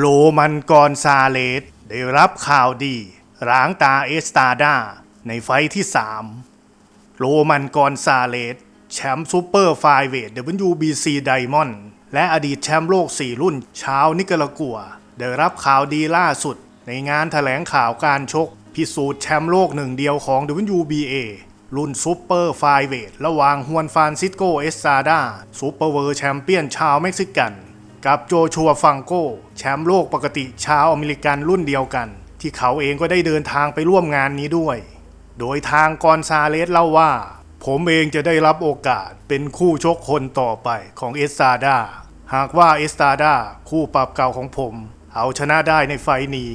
โลมันกรซาเลสได้รับข่าวดีร้างตาเอสตาดาในไฟที่ 3โรมันกรซาเลสแชมป์ซูเปอร์ไฟเวท WBC ไดมอนด์และอดีตแชมป์โลก 4 รุ่นชาวนิกรากัว ได้รับข่าวดีล่าสุด ในงานถแถลงข่าวการชก พิสูจน์แชมป์โลกหนึ่งเดียวของ WBA รุ่นซูเปอร์ไฟเวท ระหว่างฮวนฟานซิสโกเอสซาดาซูเปอร์เวิร์แชมเปี้ยนชาวเม็กซิกัน กับโจชัวฟังโก้แชมป์โลกปกติชาวอเมริกันรุ่นเดียวกัน ที่เขาเองก็ได้เดินทางไปร่วมงานนี้ด้วย โดยทางกอนซาเลสเล่าว่า ผมเองจะได้รับโอกาสเป็นคู่ชกคนต่อไปของเอสซาดาหากว่าเอสซาดาคู่ปรับเก่าของผม เอาชนะได้ในไฟล์นี้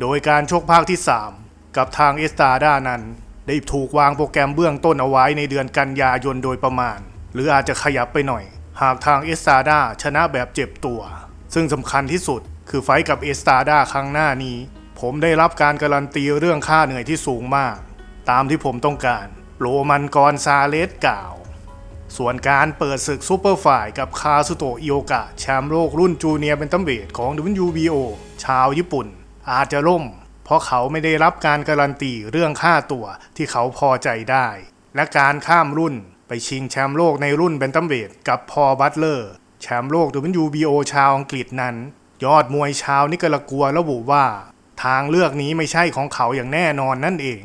โดยการชกภาคที่ 3 กับทางเอสตาดานั้น ได้ถูกวางโปรแกรมเบื้องต้นเอาไว้ในเดือนกันยายนโดยประมาณ หรืออาจจะขยับไปหน่อย หากทางเอสตาดาชนะแบบเจ็บตัว ซึ่งสำคัญที่สุดคือไฟกับเอสตาดาครั้งหน้านี้ ผมได้รับการการันตีเรื่องค่าเหนื่อยที่สูงมาก ตามที่ผมต้องการ โรมันกรซาเลสกล่าว ส่วนการเปิดศึกซูเปอร์ฝ่ายกับคาสุโตะอิโอกะแชมป์โลกรุ่นจูเนียร์เป็นตัมเวทของ WBO ชาวญี่ปุ่น อาจจะล่ม เพราะเขาไม่ได้รับการการันตีเรื่องค่าตัวที่เขาพอใจได้ และการข้ามรุ่น ไปชิงแชมป์โลกในรุ่นเบนตัมเวทกับพอบัตเลอร์ แชมป์โลก WBO ชาวอังกฤษนั้น ยอดมวยชาวนิกรากัวระบุว่า ทางเลือกนี้ไม่ใช่ของเขาอย่างแน่นอนนั่นเอง